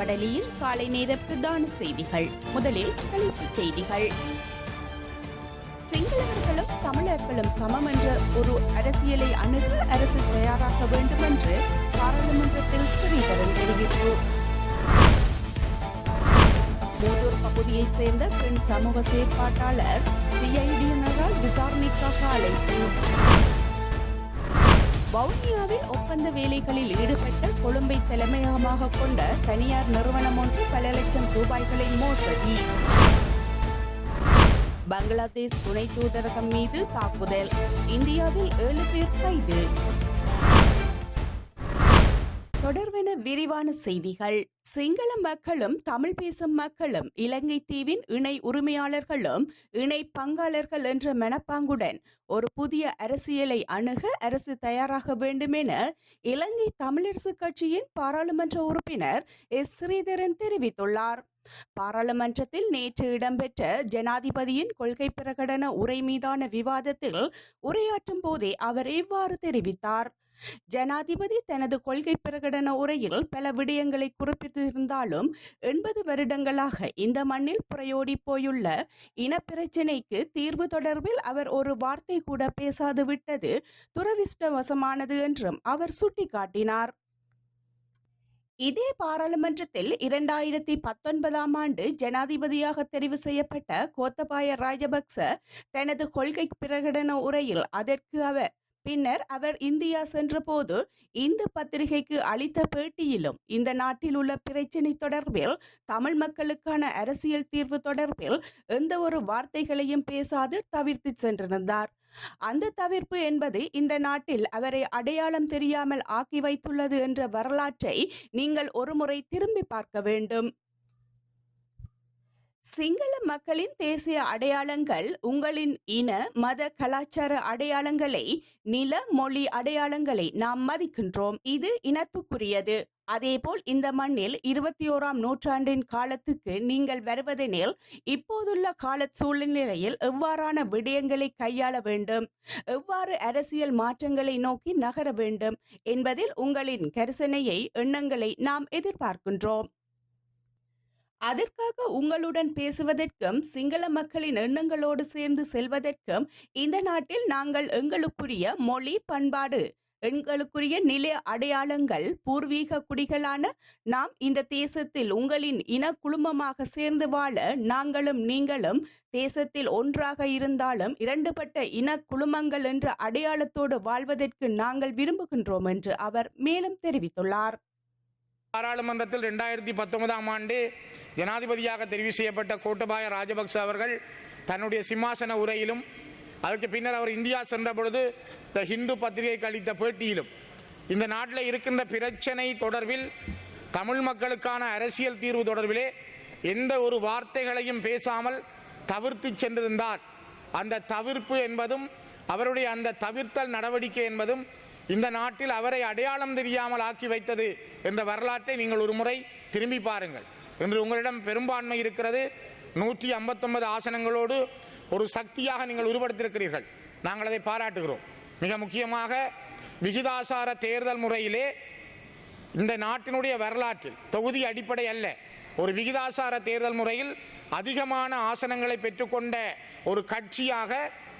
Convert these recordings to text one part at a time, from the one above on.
வடலியில் காலை நேர பிரதான செய்திகள். முதலில் தலைப்புச் செய்திகள். சிங்களவர்களும் தமிழர்களும் சமம் என்ற ஒரு அரசியலை அணுக அரசு தயாராக வேண்டும் என்று பாராளுமன்றத்தில் ஸ்ரீதரன் தெரிவிப்பு. மூதூர் பகுதியைச் சேர்ந்த பெண் சமூக செயற்பாட்டாளர் சிஐடியினரால் விசாரணைக்காக அழைப்பு. வவுனியாவில் ஒப்பந்த வேலைகளில் ஈடுபட்ட கொழும்பை தலைமையகமாக கொண்ட தனியார் நிறுவனம் ஒன்று பல லட்சம் ரூபாய்களை மோசடி. பங்களாதேஷ் துணை தூதரகம் மீது தாக்குதல். இந்தியாவில் ஏழு பேர் கைது. தொடர்வென விரிவான செய்திகள். சிங்கள மக்களும் தமிழ் பேசும் மக்களும் இலங்கை தீவின் இணை உரிமையாளர்களும் இணை பங்காளர்கள் என்ற மனப்பாங்குடன் ஒரு புதிய அரசியலை அணுக அரசு தயாராக வேண்டும் என இலங்கை தமிழரசு கட்சியின் பாராளுமன்ற உறுப்பினர் எஸ். ஸ்ரீதரன் தெரிவித்துள்ளார். பாராளுமன்றத்தில் நேற்று இடம்பெற்ற ஜனாதிபதியின் கொள்கை பிரகடன உரை மீதான விவாதத்தில் உரையாற்றும் போதே அவர் இவ்வாறு தெரிவித்தார். ஜனாதிபதி தனது கொள்கை பிரகடன உரையில் பல விடயங்களை குறிப்பிட்டிருந்தாலும் எண்பது வருடங்களாக இந்த மண்ணில் புறையோடி போயுள்ள இனப்பிரச்சினைக்கு தீர்வு தொடர்பில் அவர் ஒரு வார்த்தை கூட பேசாது விட்டது துரதிர்ஷ்டவசமானது என்றும் அவர் சுட்டிக்காட்டினார். இதே பாராளுமன்றத்தில் இரண்டாயிரத்தி பத்தொன்பதாம் ஆண்டு ஜனாதிபதியாக தெரிவு செய்யப்பட்ட கோத்தபாய ராஜபக்ச தனது கொள்கை பிரகடன உரையில் அதற்கு அவர் பின்னர் அவர் இந்தியா சென்றபோது இந்து பத்திரிகைக்கு அளித்த பேட்டியிலும் இந்த நாட்டில் உள்ள பிரச்சினை தொடர்பில் தமிழ் மக்களுக்கான அரசியல் தீர்வு தொடர்பில் எந்த ஒரு வார்த்தைகளையும் பேசாது தவிர்த்து சென்றிருந்தார். அந்த தவிர்ப்பு என்பது இந்த நாட்டில் அவரை அடையாளம் தெரியாமல் ஆக்கி வைத்துள்ளது என்ற வரலாற்றை நீங்கள் ஒருமுறை திரும்பி பார்க்க வேண்டும். சிங்கள மக்களின் தேசிய அடையாளங்கள் உங்களின் இன மத கலாச்சார அடையாளங்களை நில மொழி அடையாளங்களை நாம் மதிக்கின்றோம். இது இனத்துக்குரியது. அதேபோல் இந்த மண்ணில் இருபத்தி ஓராம் நூற்றாண்டின் காலத்துக்கு நீங்கள் வருவதெனில் இப்போதுள்ள கால சூழ்நிலையில் எவ்வாறான விடயங்களை கையாள வேண்டும்? எவ்வாறு அரசியல் மாற்றங்களை நோக்கி நகர வேண்டும்? என்பதில் உங்களின் கரிசனையை எண்ணங்களை நாம் எதிர்பார்க்கின்றோம். அதற்காக உங்களுடன் பேசுவதற்கும் சிங்கள மக்களின் எண்ணங்களோடு சேர்ந்து செல்வதற்கும் இந்த நாட்டில் நாங்கள் எங்களுக்குரிய மொழி பண்பாடு எங்களுக்குரிய நில அடையாளங்கள் பூர்வீக குடிகளான நாம் இந்த தேசத்தில் உங்களின் இன குழுமமாக சேர்ந்து வாழ நாங்களும் நீங்களும் தேசத்தில் ஒன்றாக இருந்தாலும் இரண்டுபட்ட இன குழுமங்கள் என்ற அடையாளத்தோடு வாழ்வதற்கு நாங்கள் விரும்புகின்றோம் என்று அவர் மேலும் தெரிவித்துள்ளார். பாராளுமன்றத்தில் ரெண்டாயிரத்தி பத்தொன்பதாம் ஆண்டு ஜனாதிபதியாக தெரிவு செய்யப்பட்ட கோட்டபாய ராஜபக்ச அவர்கள் தன்னுடைய சிம்மாசன உரையிலும் அதற்கு பின்னர் அவர் இந்தியா சென்ற பொழுது த ஹிந்து பத்திரிகைக்கு அளித்த பேட்டியிலும் இந்த நாட்டில் இருக்கின்ற பிரச்சனை தொடர்பில் தமிழ் மக்களுக்கான அரசியல் தீர்வு தொடர்பிலே எந்த ஒரு வார்த்தைகளையும் பேசாமல் தவிர்த்து சென்றிருந்தார். அந்த தவிர்ப்பு என்பதும் அவருடைய அந்த தவிர்த்தல் நடவடிக்கை என்பதும் இந்த நாட்டில் அவரை அடையாளம் தெரியாமல் ஆக்கி வைத்தது என்ற வரலாற்றை நீங்கள் ஒரு முறை திரும்பி பாருங்கள். இன்று உங்களிடம் பெரும்பான்மை இருக்கிறது. நூற்றி ஐம்பத்தொன்பது ஆசனங்களோடு ஒரு சக்தியாக நீங்கள் உருவெடுத்திருக்கிறீர்கள். நாங்கள் அதை பாராட்டுகிறோம். மிக முக்கியமாக விகிதாசார தேர்தல் முறையிலே இந்த நாட்டினுடைய வரலாற்றில் தொகுதி அடிப்படை அல்ல. ஒரு விகிதாசார தேர்தல் முறையில் அதிகமான ஆசனங்களை பெற்றுக்கொண்ட ஒரு கட்சியாக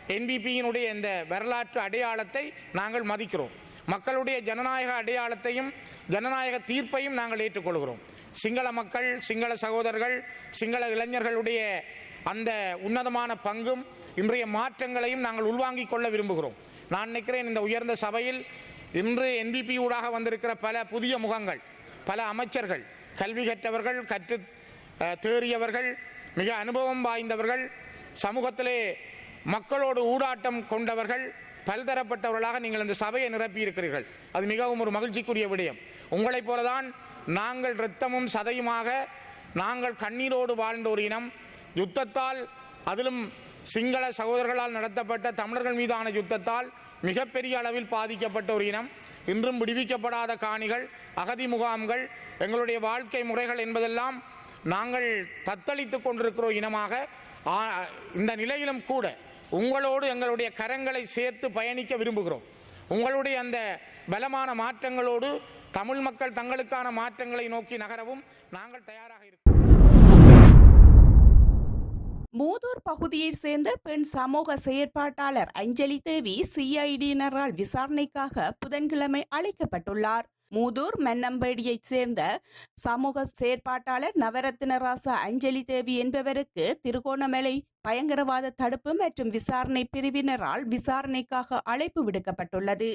என்பிபியினுடைய இந்த வரலாற்று அடையாளத்தை நாங்கள் மதிக்கிறோம். மக்களுடைய ஜனநாயக அடையாளத்தையும் ஜனநாயக தீர்ப்பையும் நாங்கள் ஏற்றுக்கொள்கிறோம். சிங்கள மக்கள் சிங்கள சகோதரர்கள் சிங்கள இளைஞர்களுடைய அந்த உன்னதமான பங்கும் இன்றைய மாற்றங்களையும் நாங்கள் உள்வாங்கிக் கொள்ள விரும்புகிறோம். நான் நினைக்கிறேன் இந்த உயர்ந்த சபையில் இன்று என்பிபி ஊடாக வந்திருக்கிற பல புதிய முகங்கள் பல அமைச்சர்கள் கல்வி கற்றவர்கள் கற்று தேறியவர்கள் மிக அனுபவம் வாய்ந்தவர்கள் சமூகத்திலே மக்களோடு ஊடாட்டம் கொண்டவர்கள் பல்தரப்பட்டவர்களாக நீங்கள் அந்த சபையை நிரப்பி இருக்கிறீர்கள் அது மிகவும் ஒரு மகிழ்ச்சிக்குரிய விடயம். உங்களைப் போலதான் நாங்கள் இரத்தமும் சதையுமாக நாங்கள் கண்ணீரோடு வாழ்ந்த ஒரு இனம். யுத்தத்தால் அதிலும் சிங்கள சகோதரர்களால் நடத்தப்பட்ட தமிழர்கள் மீதான யுத்தத்தால் மிகப்பெரிய அளவில் பாதிக்கப்பட்ட ஒரு இனம். இன்றும் விடுவிக்கப்படாத காணிகள் அகதி முகாம்கள் எங்களுடைய வாழ்க்கை முறைகள் என்பதெல்லாம் நாங்கள் தத்தளித்துக் கொண்டிருக்கிற இனமாக இந்த நிலையிலும் கூட உங்களோடு எங்களுடைய கரங்களை சேர்த்து பயணிக்க விரும்புகிறோம். உங்களுடைய அந்த பலமான மாற்றங்களோடு தமிழ் மக்கள் தங்களுக்கான மாற்றங்களை நோக்கி நகரவும் நாங்கள் தயாராக இருக்கிறோம் மூதூர் பகுதியைச் சேர்ந்த பெண் சமூக செயற்பாட்டாளர் அஞ்சலி தேவி சிஐடியினரால் விசாரணைக்காக புதன்கிழமை அழைக்கப்பட்டுள்ளார். மூதூர் மென்னம்பேடியைச் சேர்ந்த சமூக செயற்பாட்டாளர் நவரத்னராசா அஞ்சலி தேவி என்பவருக்கு திருகோணமலை பயங்கரவாத தடுப்பு மற்றும் விசாரணை பிரிவினரால் விசாரணைக்காக அழைப்பு விடுக்கப்பட்டுள்ளது.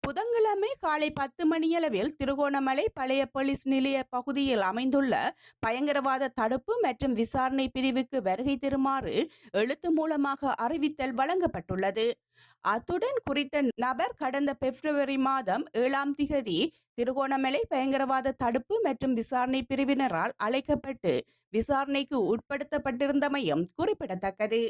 புதன்கிழமை காலை பத்து மணியளவில் திருகோணமலை பழைய போலீஸ் நிலைய பகுதியில் அமைந்துள்ள பயங்கரவாத தடுப்பு மற்றும் விசாரணை பிரிவுக்கு வருகை தருமாறு எழுத்து மூலமாக அறிவித்தல் வழங்கப்பட்டுள்ளது. அத்துடன் குறித்த நபர் கடந்த பிப்ரவரி மாதம் ஏழாம் திகதி திருகோணமலை பயங்கரவாத தடுப்பு மற்றும் விசாரணை பிரிவினரால் அழைக்கப்பட்டு விசாரணைக்கு உட்படுத்தப்பட்டிருந்தமையும் குறிப்பிடத்தக்கது.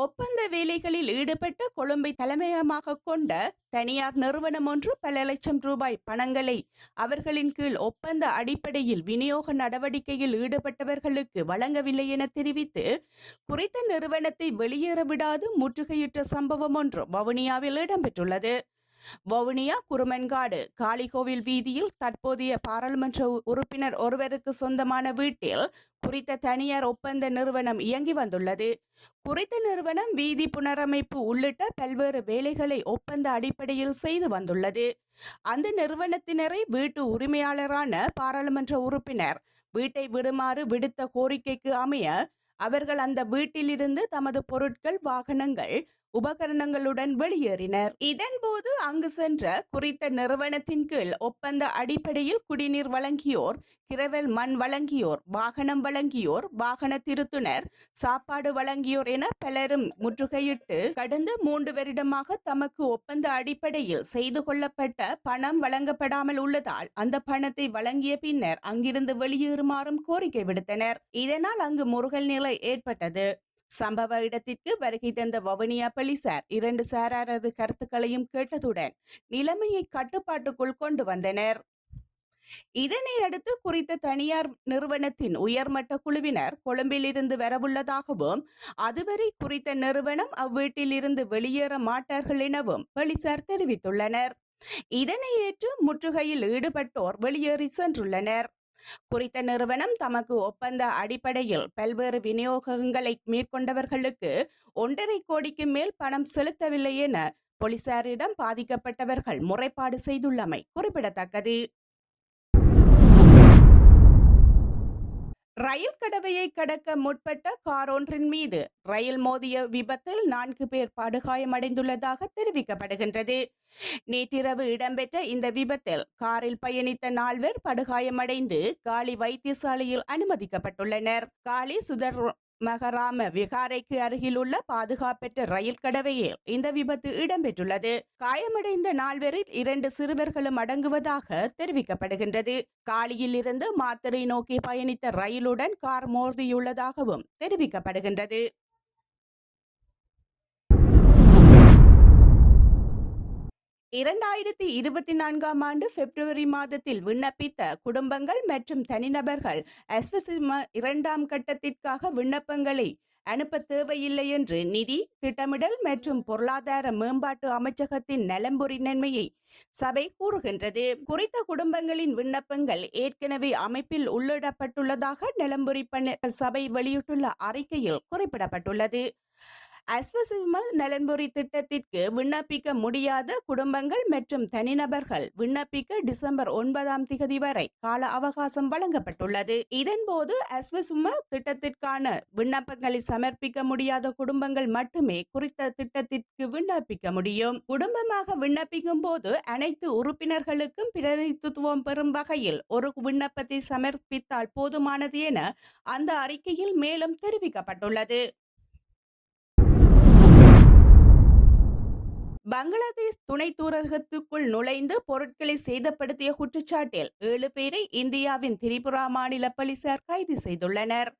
ஒப்பந்த வேலைகளில் ஈடுபட்ட கொழும்பை தலைமையமாக கொண்ட தனியார் நிறுவனம் ஒன்று பல லட்சம் ரூபாய் பணங்களை அவர்களின் கீழ் ஒப்பந்த அடிப்படையில் விநியோக நடவடிக்கையில் ஈடுபட்டவர்களுக்கு வழங்கவில்லை என தெரிவித்து குறித்த நிறுவனத்தை வெளியேற விடாது முற்றுகையிட்ட சம்பவம் ஒன்று வவுனியாவில் இடம்பெற்றுள்ளது. வவுனியா குருமன்காடு காளிகோவில் வீதியில் தற்போதைய பாராளுமன்ற உ- உறுப்பினர் ஒருவருக்கு சொந்தமான வீட்டில் குறித்த தனியார் ஒப்பந்த நிறுவனம் இயங்கி வந்துள்ளது. குறித்த நிறுவனம் வீதி புனரமைப்பு உள்ளிட்ட பல்வேறு வேலைகளை ஒப்பந்த அடிப்படையில் செய்து வந்துள்ளது. அந்த நிறுவனத்தினரை வீட்டு உரிமையாளரான பாராளுமன்ற உறுப்பினர் வீட்டை விடுமாறு விடுத்த கோரிக்கைக்கு அமைய அவர்கள் அந்த வீட்டிலிருந்து தமது பொருட்கள் வாகனங்கள் உபகரணங்களுடன் வெளியேறினர். இதன்போது அங்கு சென்ற குறித்த நிறுவனத்தின் கீழ் ஒப்பந்த அடிப்படையில் குடிநீர் வழங்கியோர் கிரவல் மண் வழங்கியோர் வாகனம் வழங்கியோர் வாகன திருத்துனர் சாப்பாடு வழங்கியோர் என பலரும் முற்றுகையிட்டு கடந்த மூன்று வருடமாக தமக்கு ஒப்பந்த அடிப்படையில் செய்து கொள்ளப்பட்ட பணம் வழங்கப்படாமல் உள்ளதால் அந்த பணத்தை வழங்கிய பின்னர் அங்கிருந்து வெளியேறுமாறும் கோரிக்கை விடுத்தனர். இதனால் அங்கு முருகல் நிலை ஏற்பட்டது. சம்பவ இடத்திற்கு வருகை தந்த வவுனியா போலீசார் இரண்டு சாராரது கருத்துக்களையும் கேட்டதுடன் நிலைமையை கட்டுப்பாட்டுக்குள் கொண்டு வந்தனர். இதனை அடுத்து குறித்த தனியார் நிறுவனத்தின் உயர்மட்ட குழுவினர் கொழும்பிலிருந்து வரவுள்ளதாகவும் அதுவரை குறித்த நிறுவனம் அவ்வீட்டிலிருந்து வெளியேற மாட்டார்கள் எனவும் போலீசார் தெரிவித்துள்ளனர். இதனை ஏற்று முற்றுகையில் ஈடுபட்டோர் வெளியேறி சென்றுள்ளனர். குறித்த நிறுவனம் தமக்கு ஒப்பந்த அடிப்படையில் பல்வேறு விநியோகங்களை மேற்கொண்டவர்களுக்கு ஒன்றரை கோடிக்கு மேல் பணம் செலுத்தவில்லை என போலீசாரிடம் பாதிக்கப்பட்டவர்கள் முறைப்பாடு செய்துள்ளமை குறிப்பிடத்தக்கது. ரயில் கடவையை கடக்க முற்பட்ட கார் ஒன்றின் மீது ரயில் மோதிய விபத்தில் நான்கு பேர் படுகாயமடைந்துள்ளதாக தெரிவிக்கப்படுகின்றது. நேற்றிரவு இடம்பெற்ற இந்த விபத்தில் காரில் பயணித்த நால்வர் படுகாயமடைந்து காலி வைத்தியசாலையில் அனுமதிக்கப்பட்டுள்ளனர். காலி சுதர் மகராம விகாரைக்கு அருகிலுள்ள பாதுகாப்பற்ற ரயில் கடவையில் இந்த விபத்து இடம்பெற்றுள்ளது. காயமடைந்த நால்வரில் இரண்டு சிறுவர்களும் அடங்குவதாக தெரிவிக்கப்படுகின்றது. காலியில் இருந்து மாத்திரை நோக்கி பயணித்த ரயிலுடன் கார் மோதியுள்ளதாகவும் தெரிவிக்கப்படுகின்றது. இரண்டாயிரத்தி இருபத்தி நான்காம் ஆண்டு பிப்ரவரி மாதத்தில் விண்ணப்பித்த குடும்பங்கள் மற்றும் தனிநபர்கள் எஸ்வசிம இரண்டாம் கட்டத்திற்காக விண்ணப்பங்களை அனுப்ப தேவையில்லை என்று நிதி திட்டமிடல் மற்றும் பொருளாதார மேம்பாட்டு அமைச்சகத்தின் நலம்புரி நன்மையை சபை கூறுகின்றது. குறித்த குடும்பங்களின் விண்ணப்பங்கள் ஏற்கனவே அமைப்பில் உள்ளிடப்பட்டுள்ளதாக நிலம்புரி பண சபை வெளியிட்டுள்ள அறிக்கையில் குறிப்பிடப்பட்டுள்ளது. அஸ்வசிம நலன்புரி திட்டத்திற்கு விண்ணப்பிக்க முடியாத குடும்பங்கள் மற்றும் தனிநபர்கள் விண்ணப்பிக்க டிசம்பர் ஒன்பதாம் திகதி வரை கால அவகாசம் வழங்கப்பட்டுள்ளது. இதன்போது அஸ்வசும திட்டத்திற்கான விண்ணப்பங்களை சமர்ப்பிக்க முடியாத குடும்பங்கள் மட்டுமே குறித்த திட்டத்திற்கு விண்ணப்பிக்க முடியும். குடும்பமாக விண்ணப்பிக்கும் போது அனைத்து உறுப்பினர்களுக்கும் பிரதிநிதித்துவம் பெறும் வகையில் ஒரு விண்ணப்பத்தை சமர்ப்பித்தால் போதுமானது என அந்த அறிக்கையில் மேலும் தெரிவிக்கப்பட்டுள்ளது. பங்களாதேஷ் துணை தூரகத்துக்குள் நுழைந்து பொருட்களை சேதப்படுத்திய குற்றச்சாட்டில் ஏழு பேரை இந்தியாவின் திரிபுரா மாநில போலீசார் கைது செய்துள்ளனர்.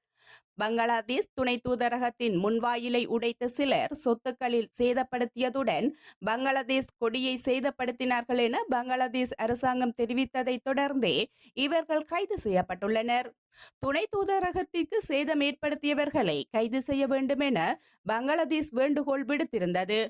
பங்களாதேஷ் துணை தூதரகத்தின் முன்வாயிலை உடைத்த சிலர் சொத்துக்களில் சேதப்படுத்தியதுடன் பங்களாதேஷ் கொடியை சேதப்படுத்தினார்கள் என பங்களாதேஷ் அரசாங்கம் தெரிவித்ததை தொடர்ந்தே இவர்கள் கைது செய்யப்பட்டுள்ளனர். துணை தூதரகத்திற்கு சேதம் ஏற்படுத்தியவர்களை கைது செய்ய வேண்டும் என பங்களாதேஷ் வேண்டுகோள் விடுத்திருந்தது.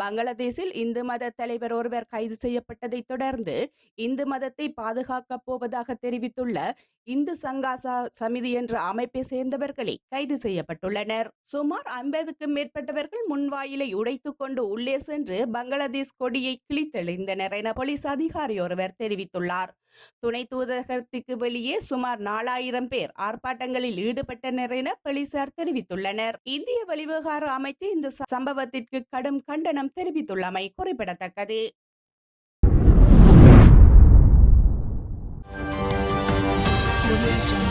பங்களாதேஷில் இந்து மத தலைவர் ஒருவர் கைது செய்யப்பட்டதை தொடர்ந்து இந்து மதத்தை பாதுகாக்கப் போவதாக தெரிவித்துள்ள இந்து சங்காசா சமிதி என்ற அமைப்பை சேர்ந்தவர்களே கைது செய்யப்பட்டுள்ளனர். சுமார் ஐம்பதுக்கும் மேற்பட்டவர்கள் முன்வாயிலை உடைத்துக் கொண்டு உள்ளே சென்று பங்களாதேஷ் கொடியை கிழித்தெழுந்தனர் என போலீஸ் அதிகாரி ஒருவர் தெரிவித்துள்ளார். துணை தூதரகத்துக்கு வெளியே சுமார் நாலாயிரம் பேர் ஆர்ப்பாட்டங்களில் ஈடுபட்டனர் என போலீசார் தெரிவித்துள்ளனர் இந்திய வெளிவிவகார அமைச்சு இந்த சம்பவத்திற்கு கடும் கண்டனம் தெரிவித்துள்ளமை குறிப்பிடத்தக்கது audio jungle.